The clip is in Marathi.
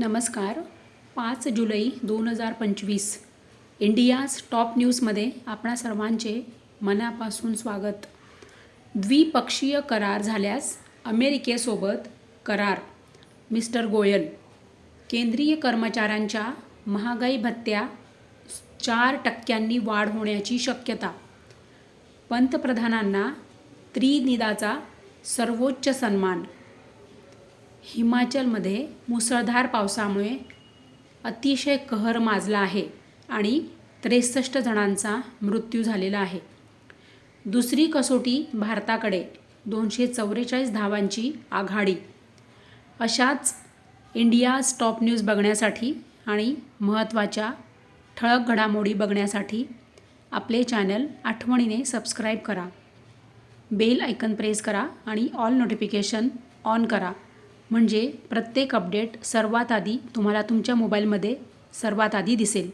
नमस्कार. पाच जुलै दोन हजार पंचवीस इंडियाज टॉप न्यूजमध्ये आपणा सर्वांचे मनापासून स्वागत. द्विपक्षीय करार झाल्यास अमेरिकेसोबत करार. मिस्टर गोयल केंद्रीय कर्मचाऱ्यांच्या महागाई भत्त्या चार टक्क्यांनी वाढ होण्याची शक्यता. पंतप्रधानांना त्रिनिदाचा सर्वोच्च सन्मान. हिमाचलमध्ये मुसळधार पावसामुळे अतिशय कहर माजला आहे आणि त्रेसष्ट जणांचा मृत्यू झालेला आहे. दुसरी कसोटी भारताकडे दोनशे चौवेचाळीस धावांची आघाडी. अशाच इंडियाज टॉप न्यूज बघण्यासाठी आणि महत्त्वाच्या ठळक घडामोडी बघण्यासाठी आपले चॅनल आठवणीने सबस्क्राईब करा. बेल आयकन प्रेस करा आणि ऑल नोटिफिकेशन ऑन करा. म्हणजे प्रत्येक अपडेट सर्वात आधी तुम्हाला तुमच्या मोबाईलमध्ये सर्वात आधी दिसेल.